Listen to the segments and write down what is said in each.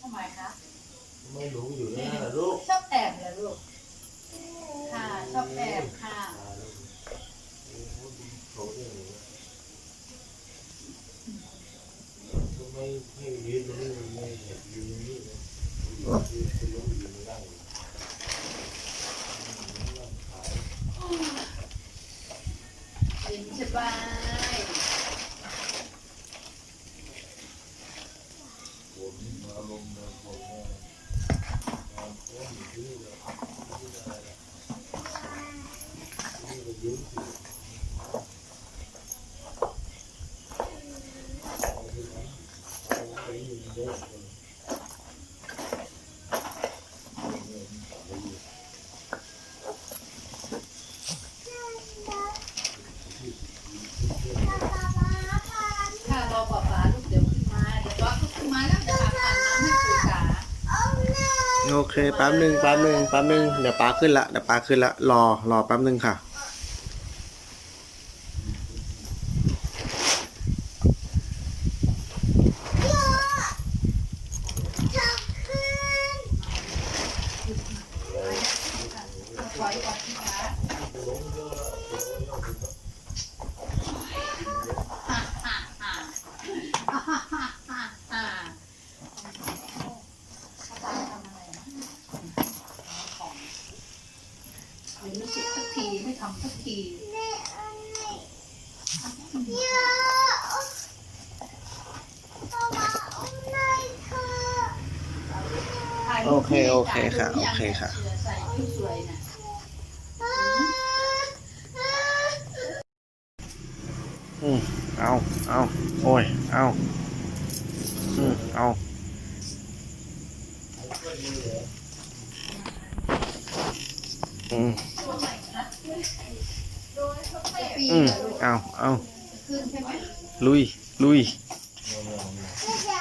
ทำไมคะไม่รู้อยู่แล้วนะลูกชอบแอบเหรอลูก ค่ะ ชอบแอบค่ะเขาเรื่องนี้ทำไมให้ยืนตรงนี้ไม่เห็นยืนตรงนี้เลยยืนตรงนี้ยืนไม่ได้เย็นสบาย ลมเดินคนเนี่ย โอเคแป๊บหนึ่งแป๊บหนึ่งแป๊บหนึ่งเดี๋ยวปลาขึ้นละเดี๋ยวปลาขึ้นละรอรอแป๊บหนึ่งค่ะำสักทีโอเค โอเคค่ะ โอเคค่ะ ใส่สวยๆนะอืมเอา เอา โอ้ย เอา อืมเอาอืม ปี อืมละลูกเอาเอาขึ้นใช่ไหมลุย ลุยอะ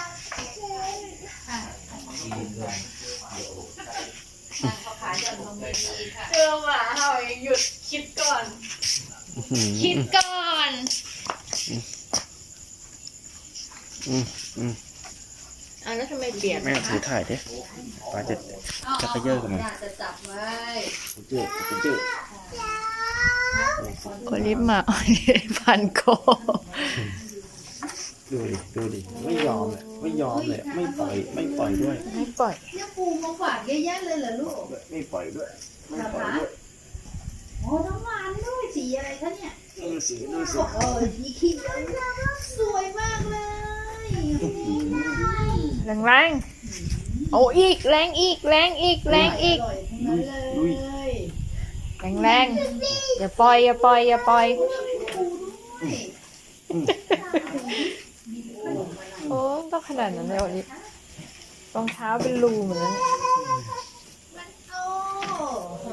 ทางเขาขายยอนนมดีค่ะเจอหมาเห่าเองหยุดคิดก่อนอื้อหือคิดก่อนอืมอืมอะแล้วทำไมเปลี่ยนแม่ถือถ่ายดิป้าจะจะขยี้กับมันน่าจะจับไว้เจื้อจะเจื้อ โอลิฟมาอ่อนพันโกดูดิ ดูดิ ไม่ยอมเลยไม่ยอมเลยไม่ปล่อย ไม่ปล่อยด้วย ไม่ปล่อย เนี่ยปูมาฝากเยอะแยะเลยเหรอลูกไม่ปล่อยด้วย ไม่เหรอปล่อยคะด้วยโอ้น้ำหวานด้วยสีอะไรคะเนี่ยดูสิดูสิโอ้ยสีเขียวสวยมากเลยแรงแรงๆเอาอีกแรงอีกแรงอีกแรงอีกร่ยทั้งนั้นเลย แรงแรงๆอย่าปล่อย อย่าปล่อย อย่าปล่อย โอ้ต้องขนาดนั้นเลยโอลิฟรองเท้าเป็นรูเหมือนนั้นมันโอ้โห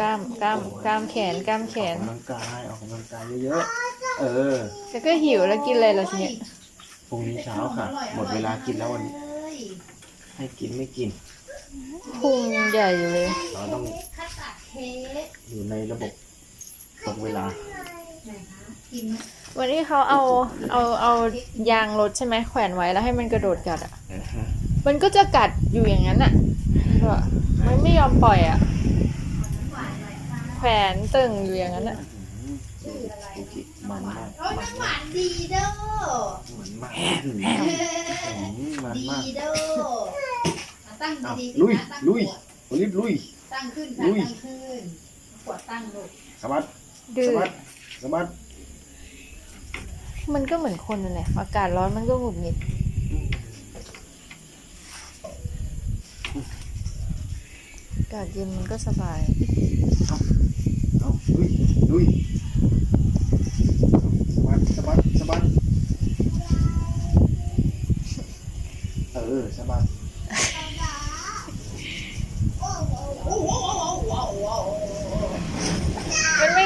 กล้ามกล้ามกล้ามแขนกล้ามแขออนกกำลังกายออกกำลังกายเยอะๆ เออ แล้วก็หิวแล้วกินอะไรล่ะทีเนี้ยพรุ่งนี้เช้าค่ะ หมดเวลากินแล้ววันนี้ ให้กินไม่กิน พุงใหญ่อยู่เลย เราต้อง คัตตาร์ดเค้กอยู่ในระบบตรงเวลากินวันนี้เขาเอาเอาเอายางรถใช่ไหมแขวนไว้แล้วให้มันกระโดดกัดอะเออฮะมันก็จะกัดอยู่อย่างนั้นอะมันไม่ยอมปล่อยอะแขวนตึงอยู่อย่างนั้นอะอืมโอเคมันมากโอ้ยมันน้ำหมากวานดีเด้อมันมากอืมมันดีมากเด้อมาตั้งเอาดีลุยๆนะตั้งลุยขว ดรีบลุย ตั้งขึ้นค่ะลุยตั้งขึ้นขวดตั้งลูกสะบัดดื้สะอบัดสะบัดมันก็เหมือนคนนั่นแหละอากาศร้อนมันก็หงุดหงิดอากาศเย็นมันก็สบาย เอาลุยลุยสะบัดสะบัดสะบัดเออสะบัด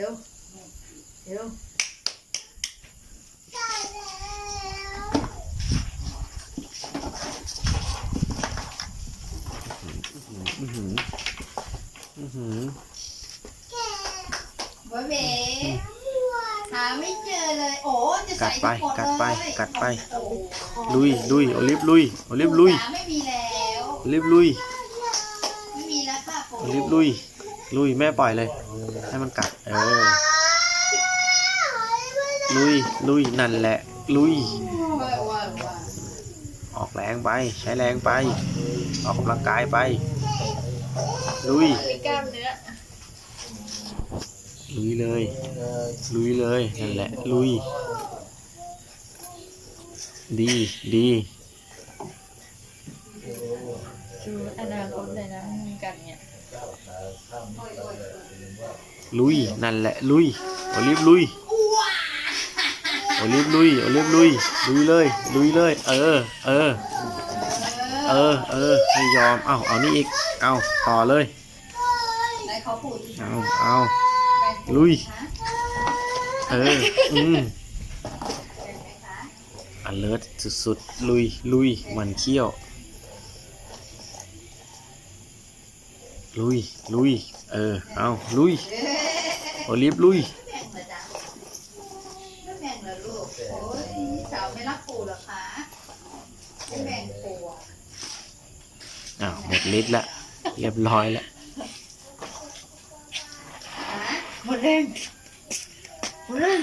เร็วเร็วอื้อหืออื้อหือบ๊ายเบ้หาไม่เจอเลยโอ้จะกัใส่ดไปทั้งหมดกัดไปเลยกัดไปโอ้โหลุยลุยโอลิฟลุยโอลิฟลุยหาไม่มีแล้ว โอลิฟลุยไม่มีแล้วค่ะโปโอลิฟลุย ลุยแม่ปล่อยเลย ให้มันกัด เออ ลุย ลุย นั่นแหละ ลุย ออกแรงไป ใช้แรงไป ออกกำลังกายไป ลุย ลุยเลย ลุยเลย นั่นแหละ ลุย ดี ดีดูอนาคตเลยนะมีกันเนี่ย ลุย นั่นแหละ ลุยโอลิฟลุยโอลิฟลุยโอลิฟลุย ลุยเลย ลุยเลย เออ เออ เออ เออ ไม่ยอม เอาเอานี่อีก เอาต่อเลยเขาพูดดิเอาเอาลุย เออ อืม alert สุดๆ ลุย ลุย มันเขี้ยว ลุย ลุย เออ เอาลุยโอลิฟลุยแบ่งเหรอจ๊ะไม่แบ่งเหรอลูก โอ้ยสาวไม่รักปู่เหรอคะไม่แบ่งปู่อะอ้าวหมดฤทธิ์ละ เรียบร้อยละฮะหมดแรงหมดแรง